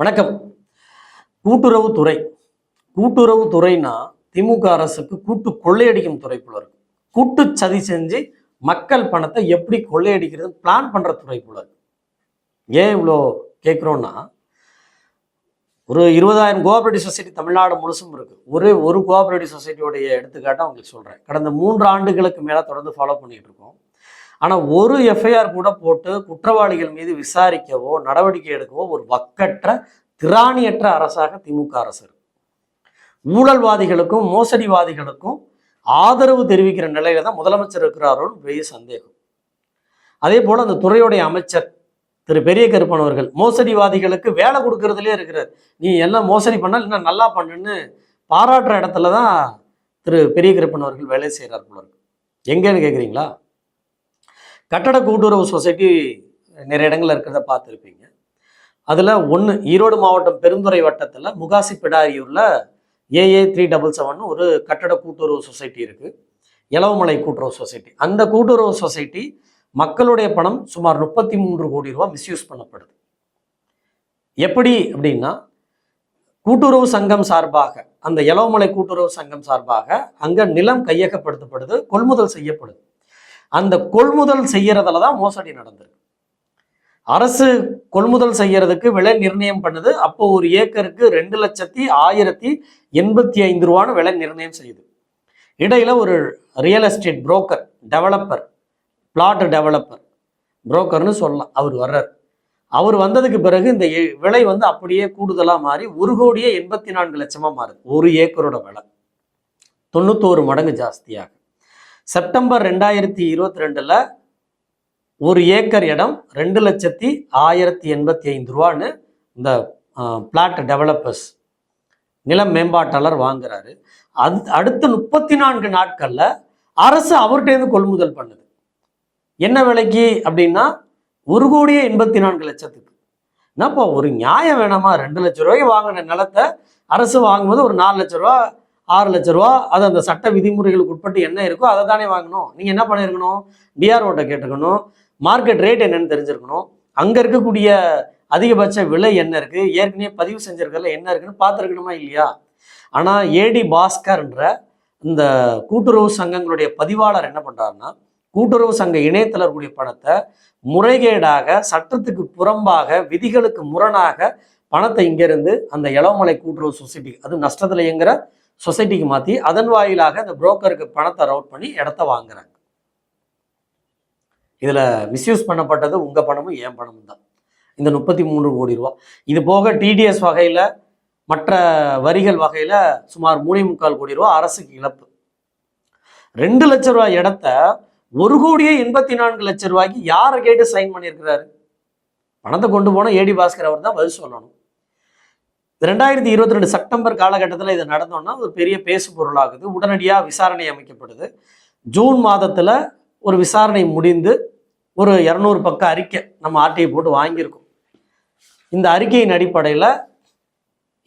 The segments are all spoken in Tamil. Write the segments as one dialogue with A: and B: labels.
A: வணக்கம். கூட்டுறவுத்துறை கூட்டுறவுத்துறைனா திமுக அரசுக்கு கூட்டு கொள்ளையடிக்கும் துறை போல இருக்கு. கூட்டு சதி செஞ்சு மக்கள் பணத்தை எப்படி கொள்ளையடிக்கிறது பிளான் பண்ற துறை போல இருக்கு. ஏன் இவ்வளோ கேட்குறோன்னா ஒரு இருபதாயிரம் கோஆபரேட்டிவ் சொசைட்டி தமிழ்நாடு முழுசும் இருக்கு. ஒரே ஒரு கோஆபரேட்டிவ் சொசைட்டியோடைய எடுத்துக்காட்டை உங்களுக்கு சொல்றேன். கடந்த மூன்று ஆண்டுகளுக்கு மேலே தொடர்ந்து ஃபாலோ பண்ணிட்டு இருக்கோம். ஆனா ஒரு எஃப்ஐஆர் கூட போட்டு குற்றவாளிகள் மீது விசாரிக்கவோ நடவடிக்கை எடுக்கவோ ஒரு வக்கற்ற திராணியற்ற அரசாக திமுக அரசு ஊழல்வாதிகளுக்கும் மோசடிவாதிகளுக்கும் ஆதரவு தெரிவிக்கிற நிலையில தான் முதலமைச்சர் இருக்கிறாரோன்னு பெரிய சந்தேகம். அதே போல அந்த துறையுடைய அமைச்சர் திரு பெரிய கருப்பன் அவர்கள் மோசடிவாதிகளுக்கு வேலை கொடுக்கறதுலே இருக்கிறார். நீ எல்லாம் மோசடி பண்ணால் இன்னும் நல்லா பண்ணுன்னு பாராட்டுற இடத்துல தான் திரு பெரிய கருப்பன் அவர்கள் வேலை செய்கிறார் போல இருக்கு. எங்கேன்னு கேட்குறீங்களா கட்டட கூட்டுறவு சொசைட்டி நிறைய இடங்களில் இருக்கிறத பார்த்துருப்பீங்க. அதில் ஒன்று ஈரோடு மாவட்டம் பெருந்துறை வட்டத்தில் Mugasi பிடாரியூரில் A A three double seven ஒரு கட்டட கூட்டுறவு சொசைட்டி இருக்குது இளவமலை கூட்டுறவு சொசைட்டி. அந்த கூட்டுறவு சொசைட்டி மக்களுடைய பணம் சுமார் முப்பத்தி மூன்று கோடி ரூபா மிஸ்யூஸ் பண்ணப்படுது. எப்படி அப்படின்னா கூட்டுறவு சங்கம் சார்பாக அந்த இளவமலை கூட்டுறவு சங்கம் சார்பாக அங்கே நிலம் கையகப்படுத்தப்படுது கொள்முதல் செய்யப்படுது. அந்த கொள்முதல் செய்யறதுல தான் மோசடி நடந்திருக்கு. அரசு கொள்முதல் செய்யறதுக்கு விலை நிர்ணயம் பண்ணுது. அப்போ ஒரு ஏக்கருக்கு ரெண்டு லட்சத்தி ஆயிரத்தி எண்பத்தி ஐந்து ரூபான்னு விலை நிர்ணயம் செய்யுது. இடையில ஒரு real estate broker developer plot developer புரோக்கர்னு சொல்லலாம். அவர் வர்றார். அவர் வந்ததுக்கு பிறகு இந்த எ- விலை வந்து அப்படியே கூடுதலாக மாறி ஒரு கோடியே எண்பத்தி நான்கு லட்சமாக மாறுது. ஒரு ஏக்கரோட விலை. தொண்ணூத்தோரு மடங்கு ஜாஸ்தியாகும் செப்டம்பர் ரெண்டாயிரத்தி இருபத்தி ரெண்டில் ஒரு ஏக்கர் இடம் ரெண்டு லட்சத்தி ஆயிரத்தி எண்பத்தி ஐந்து ரூபான்னு இந்த பிளாட் டெவலப்பர்ஸ் நிலம் மேம்பாட்டாளர் வாங்குறாரு. அது அடுத்த முப்பத்தி நான்கு நாட்களில் அரசு அவர்கிட்டேருந்து கொள்முதல் பண்ணுது. என்ன விலைக்கு அப்படின்னா ஒரு கோடியே எண்பத்தி நான்கு லட்சத்துக்கு. என்னப்பா ஒரு நியாயம் வேணாமா? ரெண்டு லட்ச ரூபாய்க்கு வாங்கின நிலத்தை அரசு வாங்கும்போது ஒரு நாலு லட்ச ரூபா ஆறு லட்ச ரூபா அது அந்த சட்ட விதிமுறைகளுக்கு உட்பட்டு என்ன இருக்கோ அதை தானே வாங்கணும். நீங்க என்ன பண்ணியிருக்கணும் டிஆர்ஓட்ட கேட்டுக்கணும் மார்க்கெட் ரேட் என்னன்னு தெரிஞ்சிருக்கணும். அங்க இருக்கக்கூடிய அதிகபட்ச விலை என்ன இருக்கு? ஏற்கனவே பதிவு செஞ்சிருக்கிறதுல என்ன இருக்குன்னு பார்த்துருக்கணுமா இல்லையா? ஆனா ஏடி பாஸ்கர்ன்ற இந்த கூட்டுறவு சங்கங்களுடைய பதிவாளர் என்ன பண்றாருன்னா கூட்டுறவு சங்க இணையத்தில் பணத்தை முறைகேடாக சட்டத்துக்கு புறம்பாக விதிகளுக்கு முரணாக பணத்தை இங்கிருந்து அந்த இளவமலை கூட்டுறவு சொசைட்டி அது நஷ்டத்தில் இயங்குற சொசைட்டிக்கு மாற்றி அதன் வாயிலாக அந்த புரோக்கருக்கு பணத்தை ரவுட் பண்ணி இடத்த வாங்குறாங்க. இதில் மிஸ்யூஸ் பண்ணப்பட்டது உங்கள் பணமும் என் பணமும் தான். இந்த முப்பத்தி மூன்று கோடி ரூபா. இது போக டிடிஎஸ் வகையில் மற்ற வரிகள் வகையில் சுமார் மூணே முக்கால் கோடி ரூபா அரசுக்கு இழப்பு. ரெண்டு லட்ச ரூபாய் இடத்த ஒரு கோடியே எண்பத்தி நான்கு லட்ச ரூபாய்க்கு யாரை கேட்டு சைன் பண்ணியிருக்கிறாரு? பணத்தை கொண்டு போன ஏடி பாஸ்கர் அவர் தான் பதில் சொல்லணும். ரெண்டாயிரத்தி இருபத்தி ரெண்டு செப்டம்பர் காலகட்டத்தில் இது நடந்தோன்னா ஒரு பெரிய பேசு பொருளாகுது. உடனடியாக விசாரணை அமைக்கப்படுது ஜூன் மாதத்தில் ஒரு விசாரணை முடிந்து ஒரு இரநூறு பக்க அறிக்கை நம்ம ஆர்டிஐ போட்டு வாங்கியிருக்கோம். இந்த அறிக்கையின் அடிப்படையில்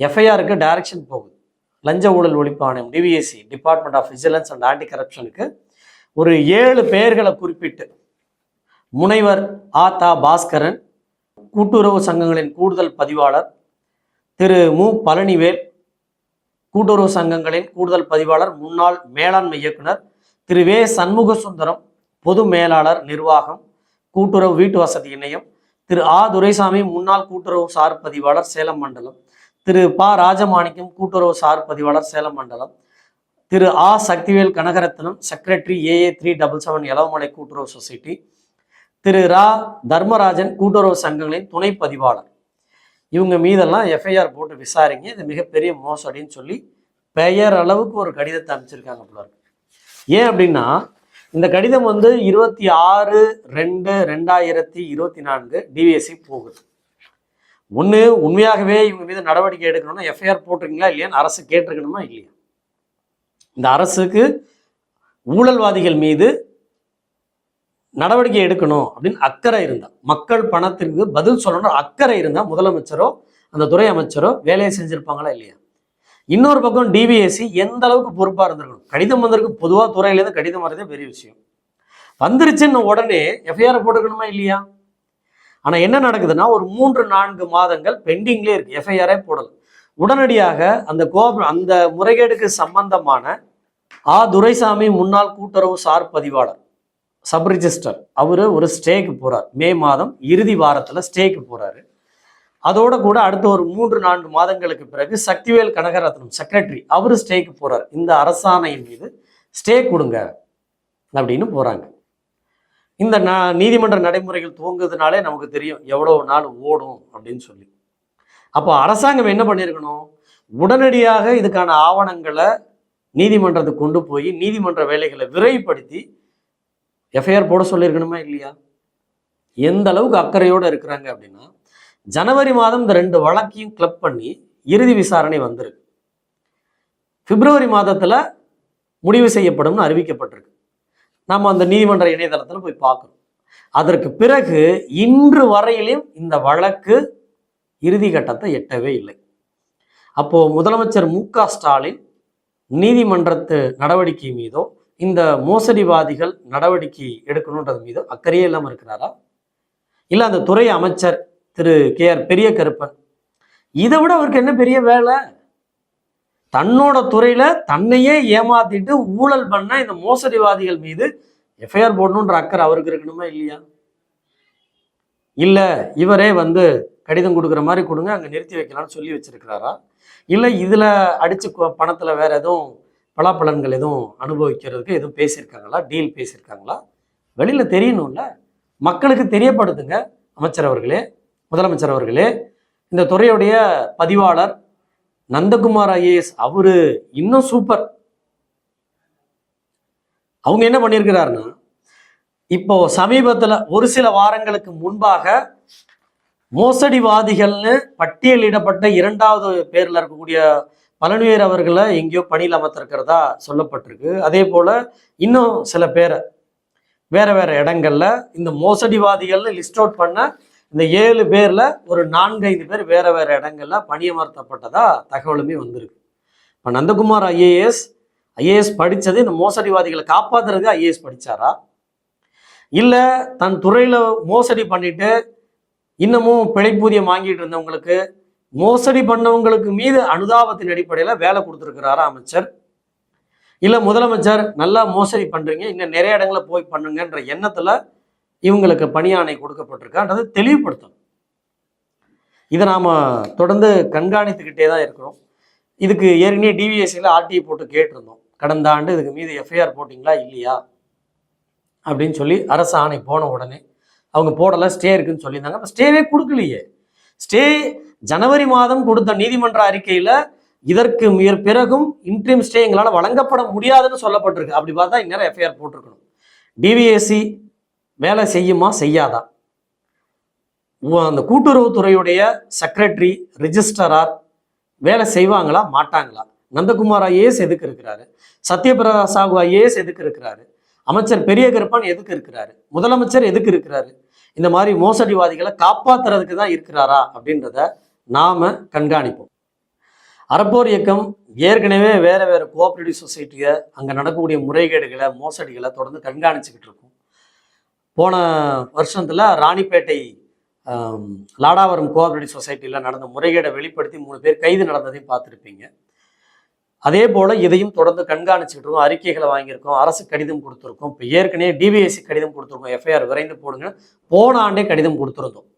A: எஃப்ஐஆருக்கு டைரக்ஷன் போகுது. லஞ்ச ஊழல் ஒழிப்பு ஆணையம் DVAC department of vigilance and anti கரப்ஷனுக்கு ஒரு ஏழு பெயர்களை குறிப்பிட்டு முனைவர் ஆ தா பாஸ்கரன் கூட்டுறவு சங்கங்களின் கூடுதல் பதிவாளர் திரு மு. பழனிவேல் கூட்டுறவு சங்கங்களின் கூடுதல் பதிவாளர் முன்னாள் மேலாண்மை இயக்குனர் திரு வே. சண்முக சுந்தரம் பொது மேலாளர் நிர்வாகம் கூட்டுறவு வீட்டு வசதி இணையம் திரு ஆ. துரைசாமி முன்னாள் கூட்டுறவு சார் பதிவாளர் சேலம் மண்டலம் திரு ப. ராஜமாணிக்கம் கூட்டுறவு சார் பதிவாளர் சேலம் மண்டலம் திரு ஆ. Sakthivel Kanagarathnam secretary A A three double seven Ilavamalai கூட்டுறவு சொசைட்டி திரு ரா. தர்மராஜன் கூட்டுறவு சங்கங்களின் துணை பதிவாளர். இவங்க மீதெல்லாம் எஃப்ஐஆர் போட்டு விசாரிங்க இது மிகப்பெரிய மோசடின்னு சொல்லி பெயர் அளவுக்கு ஒரு கடிதத்தை அமைச்சிருக்காங்க போல ஏன் அப்படின்னா இந்த கடிதம் வந்து இருபத்தி ஆறு ரெண்டு ரெண்டாயிரத்தி இருபத்தி நான்கு டிவிஎஸ்சி போகுது. ஒன்று உண்மையாகவே இவங்க மீது நடவடிக்கை எடுக்கணும்னா எஃப்ஐஆர் போட்டிருக்கீங்களா இல்லையான்னு அரசு கேட்டிருக்கணுமா இல்லையா? இந்த அரசுக்கு ஊழல்வாதிகள் மீது நடவடிக்கை எடுக்கணும் அப்படின்னு அக்கறை இருந்தா. மக்கள் பணத்திற்கு பதில் சொல்லணும் அக்கறை இருந்தால் முதலமைச்சரோ அந்த துறை அமைச்சரோ வேலையை செஞ்சுருப்பாங்களா இல்லையா? இன்னொரு பக்கம் டிபிஎஸ்சி எந்த அளவுக்கு பொறுப்பாக இருந்திருக்கணும்? கடிதம் வந்திருக்கு பொதுவாக துறையிலேருந்து கடிதம் வரதே பெரிய விஷயம். வந்துருச்சுன்னு உடனே எஃப்ஐஆர் போட்டுக்கணுமா இல்லையா? ஆனால் என்ன நடக்குதுன்னா ஒரு மூன்று நான்கு மாதங்கள் பெண்டிங்லேயே இருக்கு. எஃப்ஐஆரே போடல. உடனடியாக அந்த கோப அந்த முறைகேடுக்கு சம்பந்தமான ஆ துரைசாமி முன்னாள் கூட்டுறவு சார் பதிவாளர் சப் ரிஜிஸ்டர் ஒரு ஸ்டேக்கு போகிறார் மே மாதம் இறுதி வாரத்தில் ஸ்டேக்கு போகிறாரு அதோடு கூட அடுத்த ஒரு மூன்று நான்கு மாதங்களுக்கு பிறகு சக்திவேல் கனகரத்னம் செக்ரட்டரி அவர் ஸ்டேக்கு போகிறார் இந்த அரசாணையின் மீது ஸ்டே கொடுங்க அப்படின்னு போகிறாங்க இந்த ந நீதிமன்ற நடைமுறைகள் துவங்குறதுனாலே நமக்கு தெரியும் எவ்வளோ நாள் ஓடும் அப்படின்னு சொல்லி. அப்போ அரசாங்கம் என்ன பண்ணியிருக்கணும் உடனடியாக இதுக்கான ஆவணங்களை நீதிமன்றத்துக்கு கொண்டு போய் நீதிமன்ற வேலைகளை விரைவுபடுத்தி எஃப்ஐஆர் போட சொல்லியிருக்கணுமா இல்லையா? எந்த அளவுக்கு அக்கறையோடு இருக்கிறாங்க அப்படின்னா ஜனவரி மாதம் இந்த ரெண்டு வழக்கையும் கிளப் பண்ணி இறுதி விசாரணை வந்திருக்கு. பிப்ரவரி மாதத்தில் முடிவு செய்யப்படும்னு அறிவிக்கப்பட்டிருக்கு. நம்ம அந்த நீதிமன்ற இணையதளத்தில் போய் பார்க்கணும். அதற்கு பிறகு இன்று வரையிலும் இந்த வழக்கு இறுதி கட்டத்தை எட்டவே இல்லை. அப்போது முதலமைச்சர் மு க ஸ்டாலின் நீதிமன்றத்து நடவடிக்கை மீதோ இந்த மோசடிவாதிகள் நடவடிக்கை எடுக்கணுன்றது மீது அக்கறையே இல்லாமல் இருக்கிறாரா? இல்லை அந்த துறை அமைச்சர் திரு கே ஆர் பெரிய கருப்பன் இதை விட அவருக்கு என்ன பெரிய வேலை? தன்னோட துறையில தன்னையே ஏமாத்திட்டு ஊழல் பண்ண இந்த மோசடிவாதிகள் மீது எஃப்ஐஆர் போடணுன்ற அக்கறை அவருக்கு இருக்கணுமா இல்லையா? இல்லை இவரே வந்து கடிதம் கொடுக்குற மாதிரி கொடுங்க அங்கே நிறுத்தி வைக்கலாம்னு சொல்லி வச்சிருக்கிறாரா? இல்லை இதில் அடிச்சு பணத்தில் வேற எதுவும் பலாப்பலன்கள் எதுவும் அனுபவிக்கிறதுக்கு எதுவும் பேசியிருக்காங்களா? டீல் பேசியிருக்காங்களா? வெளியில் தெரியணும்ல. மக்களுக்கு தெரியப்படுத்துங்க அமைச்சர் அவர்களே முதலமைச்சர் அவர்களே. இந்த துறையுடைய பதிவாளர் நந்தகுமார் ஐஏஎஸ் அவரு இன்னும் சூப்பர். அவங்க என்ன பண்ணியிருக்கிறாருன்னா இப்போ சமீபத்தில் ஒரு சில வாரங்களுக்கு முன்பாக மோசடிவாதிகள்னு பட்டியலிடப்பட்ட இரண்டாவது பேரில் இருக்கக்கூடிய பழனிவேர் அவர்களை எங்கேயோ பணியில் அமர்த்திருக்கிறதா சொல்லப்பட்டிருக்கு. அதே போல் இன்னும் சில பேரை வேற வேற இடங்கள்ல இந்த மோசடிவாதிகள்னு லிஸ்ட் அவுட் பண்ண இந்த ஏழு பேர்ல ஒரு நான்கைந்து பேர் வேற வேற இடங்கள்ல பணியமர்த்தப்பட்டதா தகவலுமே வந்திருக்கு. இப்போ நந்தகுமார் ஐஏஎஸ் ஐஏஎஸ் படித்தது இந்த மோசடிவாதிகளை காப்பாத்துறதுக்கு ஐஏஎஸ் படித்தாரா இல்லை தன் துறையில் மோசடி பண்ணிட்டு இன்னமும் பிழைப்பூதியம் வாங்கிட்டு இருந்தவங்களுக்கு மோசடி பண்ணவங்களுக்கு மீது அனுதாபத்தின் அடிப்படையில் வேலை கொடுத்துருக்கிறாரா அமைச்சர்? இல்லை முதலமைச்சர் நல்லா மோசடி பண்ணுறீங்க இன்னும் நிறைய இடங்களில் போய் பண்ணுங்கன்ற எண்ணத்தில் இவங்களுக்கு பணியாணை கொடுக்கப்பட்டிருக்கான்றது தெளிவுபடுத்தணும். இதை நாம் தொடர்ந்து கண்காணித்துக்கிட்டே தான் இருக்கிறோம். இதுக்கு ஏற்கனவே டிவிஎஸ்சியில் ஆர்டிஐ போட்டு கேட்டிருந்தோம். கடந்த ஆண்டு இதுக்கு மீது எஃப்ஐஆர் போட்டிங்களா இல்லையா? அப்படின்னு சொல்லி அரசு ஆணை போன உடனே அவங்க போடலை ஸ்டே இருக்குன்னு சொல்லியிருந்தாங்க. அப்போ ஸ்டேவே கொடுக்கலையே. ஸ்டே ஜனவரி மாதம் கொடுத்த நீதிமன்ற அறிக்கையில் இதற்கு பிறகும் இன்ட்ரீம் ஸ்டே எங்களால் வழங்கப்பட முடியாதுன்னு சொல்லப்பட்டிருக்கு. அப்படி பார்த்தா இந்நேரம் எஃப்ஐஆர் போட்டிருக்கணும். டிவிஎஸ்சி வேலை செய்யுமா செய்யாதா? அந்த கூட்டுறவுத்துறையுடைய செக்ரட்டரி ரிஜிஸ்டரார் வேலை செய்வாங்களா மாட்டாங்களா? நந்தகுமார் ஐஏஎஸ் எதுக்கு இருக்கிறாரு? சத்யபிரதா சாகு ஐஏஎஸ் எதுக்கு இருக்கிறாரு? அமைச்சர் பெரிய கருப்பான் எதுக்கு இருக்கிறாரு? முதலமைச்சர் எதுக்கு இருக்கிறாரு? இந்த மாதிரி மோசடிவாதிகளை காப்பாத்துறதுக்கு தான் இருக்கிறாரா அப்படின்றத நாம கண்காணிப்போம். அறப்போர் இயக்கம் ஏற்கனவே வேற வேற கோஆபரேட்டிவ் சொசைட்டியை அங்கே நடக்கக்கூடிய முறைகேடுகளை மோசடிகளை தொடர்ந்து கண்காணிச்சுக்கிட்டு இருக்கும். போன வருஷத்துல ராணிப்பேட்டை லாடாவரம் கோஆபரேட்டிவ் சொசைட்டியில் நடந்த முறைகேடை வெளிப்படுத்தி மூணு பேர் கைது நடந்ததையும் பார்த்துருப்பீங்க. அதே போல் இதையும் தொடர்ந்து கண்காணிச்சுக்கிட்டு இருக்கோம் அறிக்கைகளை வாங்கியிருக்கோம் அரசு கடிதம் கொடுத்துருக்கோம் இப்போ ஏற்கனவே டிபிஎஸ்சி கடிதம் கொடுத்துருக்கோம் எஃப்ஐஆர் விரைந்து போடுங்க போன ஆண்டே கடிதம் கொடுத்துருந்தோம்.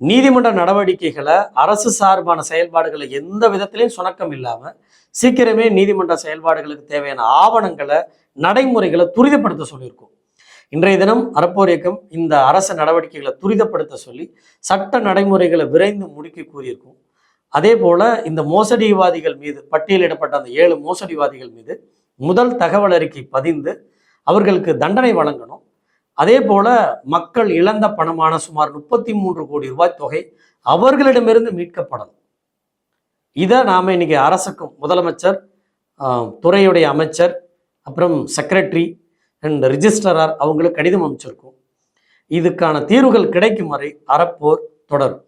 A: நீதிமன்ற நடவடிக்கைகளை அரசு சார்பான செயல்பாடுகளை எந்த விதத்திலையும் சுணக்கம் இல்லாமல் சீக்கிரமே நீதிமன்ற செயல்பாடுகளுக்கு தேவையான ஆவணங்களை நடைமுறைகளை துரிதப்படுத்த சொல்லியிருக்கோம். இன்றைய தினம் அறப்போர் இயக்கம் இந்த அரசு நடவடிக்கைகளை துரிதப்படுத்த சொல்லி சட்ட நடைமுறைகளை விரைந்து முடிக்க கூறியிருக்கும். அதே போல இந்த மோசடிவாதிகள் மீது பட்டியலிடப்பட்ட அந்த ஏழு மோசடிவாதிகள் மீது முதல் தகவல் அறிக்கை பதிந்து அவர்களுக்கு தண்டனை வழங்கணும். அதே போல மக்கள் இழந்த பணமான சுமார் முப்பத்தி மூன்று கோடி ரூபாய் தொகை அவர்களிடமிருந்து மீட்கப்படணும். இதை நாம் இன்னைக்கு அரசுக்கும் முதலமைச்சர் துறையுடைய அமைச்சர் அப்புறம் செக்ரட்டரி அண்ட் ரிஜிஸ்டரார் அவங்களுக்கு கடிதம் அமைச்சிருக்கோம் இதுக்கான தீர்வுகள் கிடைக்கும் வரை அறப்போர் தொடரும்.